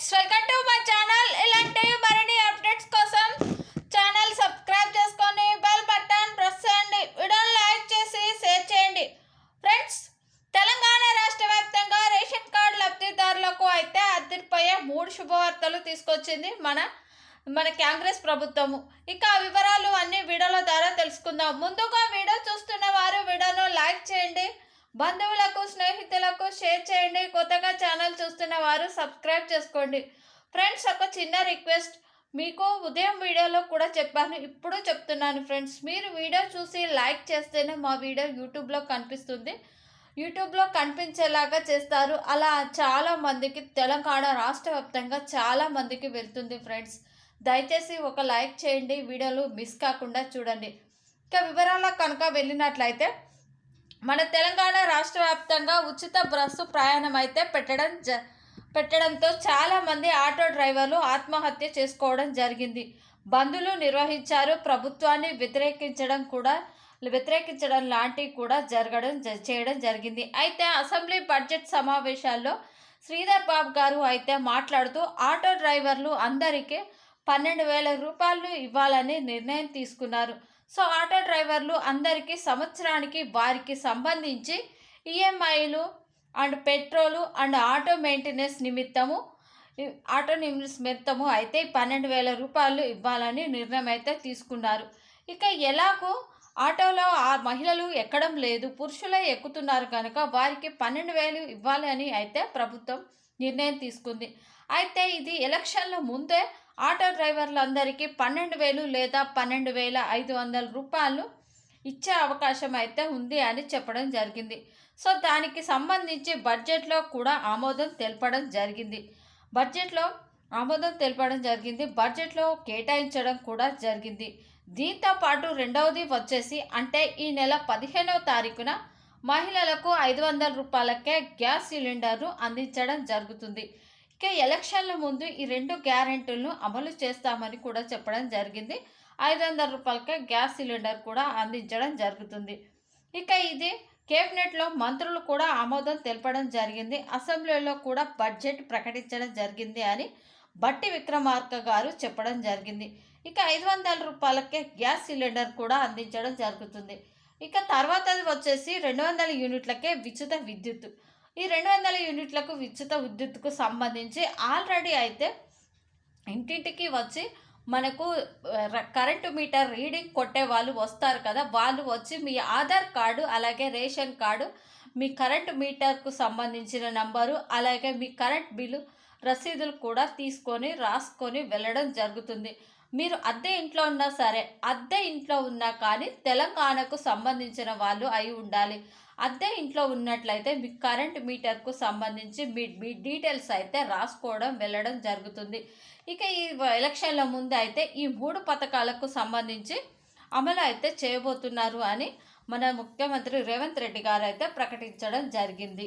Friends welcome to my channel. ఇలాంటి మరిన్ని updates కోసం ఛానల్ సబ్స్క్రైబ్ చేసుకొని బెల్ బటన్ ప్రెస్ చేయండి. వీడియోని లైక్ చేసి షేర్ చేయండి. ఫ్రెండ్స్ తెలంగాణ రాష్ట్ర వ్యాప్తంగా రేషన్ కార్డు లబ్ధిదారులకు అయితే అద్దరిపోయే మూడు శుభవార్తలు తీసుకొచ్చింది మన మన కాంగ్రెస్ ప్రభుత్వము. ఇక వివరాలు అన్ని వీడియోల ద్వారా తెలుసుకుందాం. ముందుగా వీడియో చూస్తున్న వారు వీడియోను లైక్ చేయండి బంధువులకు స్నేహితులకు షేర్ చేయండి. కొత్తగా ఛానల్ చూస్తున్న వారు సబ్స్క్రైబ్ చేసుకోండి. ఫ్రెండ్స్ ఒక చిన్న రిక్వెస్ట్. మీకు ఉదయం వీడియోలో కూడా చెప్పాను. ఇప్పుడు చెప్తున్నాను ఫ్రెండ్స్. మీరు వీడియో చూసి లైక్ చేస్తేనే మా వీడియో యూట్యూబ్లో కనిపిస్తుంది. యూట్యూబ్లో కనిపించేలాగా చేస్తారు. అలా చాలా మందికి తెలంగాణ రాష్ట్ర వ్యాప్తంగా చాలా మందికి వెళ్తుంది ఫ్రెండ్స్. దయచేసి ఒక లైక్ చేయండి. వీడియోలు మిస్ కాకుండా చూడండి. ఇక వివరాల కనుక వెళ్ళినట్లయితే మన తెలంగాణ రాష్ట్ర వ్యాప్తంగా ఉచిత బస్సు ప్రయాణం అయితే పెట్టడం జ పెట్టడంతో చాలామంది ఆటో డ్రైవర్లు ఆత్మహత్య చేసుకోవడం జరిగింది. బంధులు నిర్వహించారు. ప్రభుత్వాన్ని వ్యతిరేకించడం కూడా వ్యతిరేకించడం లాంటివి కూడా జరగడం జ- చేయడం జరిగింది. అయితే అసెంబ్లీ బడ్జెట్ సమావేశాల్లో శ్రీధర్ బాబు గారు అయితే మాట్లాడుతూ ఆటో డ్రైవర్లు అందరికీ పన్నెండు వేల రూపాయలు ఇవ్వాలని నిర్ణయం తీసుకున్నారు. సో ఆటో డ్రైవర్లు అందరికీ సంవత్సరానికి వారికి సంబంధించి ఈఎంఐలు and petrol and auto maintenance నిమిత్తము ఈ- ఆటో నిమిత్తము అయితే పన్నెండు వేల రూపాయలు ఇవ్వాలని నిర్ణయం అయితే తీసుకున్నారు. ఇక ఎలాగో ఆటోలో ఆ మహిళలు ఎక్కడం లేదు పురుషులే ఎక్కుతున్నారు కనుక వారికి పన్నెండు వేలు ఇవ్వాలి అని అయితే ప్రభుత్వం నిర్ణయం తీసుకుంది. అయితే ఇది ఎలక్షన్ల ముందే ఆటో డ్రైవర్లందరికీ పన్నెండు వేలు లేదా పన్నెండు వేల ఐదు వందల రూపాయలు ఇచ్చే అవకాశం అయితే ఉంది అని చెప్పడం జరిగింది. సో దానికి సంబంధించి బడ్జెట్లో కూడా ఆమోదం తెలపడం జరిగింది. బడ్జెట్లో ఆమోదం తెలపడం జరిగింది. బడ్జెట్లో కేటాయించడం కూడా జరిగింది. దీంతో పాటు రెండవది వచ్చేసి అంటే ఈ నెల పదిహేనవ తారీఖున మహిళలకు ఐదు వందల రూపాయలకే గ్యాస్ సిలిండర్ను అందించడం జరుగుతుంది. ఇక ఎలక్షన్ల ముందు ఈ రెండు గ్యారెంటీలను అమలు చేస్తామని కూడా చెప్పడం జరిగింది. ఐదు వందల రూపాయలకే గ్యాస్ సిలిండర్ కూడా అందించడం జరుగుతుంది. ఇక ఇది కేబినెట్లో మంత్రులు కూడా ఆమోదం తెలపడం జరిగింది. అసెంబ్లీలో కూడా బడ్జెట్ ప్రకటించడం జరిగింది అని బట్టి విక్రమార్క గారు చెప్పడం జరిగింది. ఇక ఐదు వందల రూపాయలకే గ్యాస్ సిలిండర్ కూడా అందించడం జరుగుతుంది. ఇక తర్వాతది వచ్చేసి రెండు వందల యూనిట్లకే ఉచిత విద్యుత్ ఈ రెండు వందల యూనిట్లకు ఉచిత విద్యుత్కు సంబంధించి ఆల్రెడీ అయితే ఇంటింటికి వచ్చి మనకు కరెంటు మీటర్ రీడింగ్ కొట్టే వాళ్ళు వస్తారు కదా. వాళ్ళు వచ్చి మీ ఆధార్ కార్డు అలాగే రేషన్ కార్డు మీ కరెంటు మీటర్కు సంబంధించిన నంబరు అలాగే మీ కరెంట్ బిల్లు రసీదులు కూడా తీసుకొని రాసుకొని వెళ్ళడం జరుగుతుంది. మీరు అద్దె ఇంట్లో ఉన్నా సరే అద్దె ఇంట్లో ఉన్నా కానీ తెలంగాణకు సంబంధించిన వాళ్ళు అయి ఉండాలి. అద్దె ఇంట్లో ఉన్నట్లయితే మీ కరెంట్ మీటర్కు సంబంధించి మీ మీ డీటెయిల్స్ అయితే రాసుకోవడం వెళ్ళడం జరుగుతుంది. ఇక ఈ ఎలక్షన్ల ముందు అయితే ఈ మూడు పథకాలకు సంబంధించి అమలు అయితే చేయబోతున్నారు అని మన ముఖ్యమంత్రి రేవంత్ రెడ్డి గారు అయితే ప్రకటించడం జరిగింది.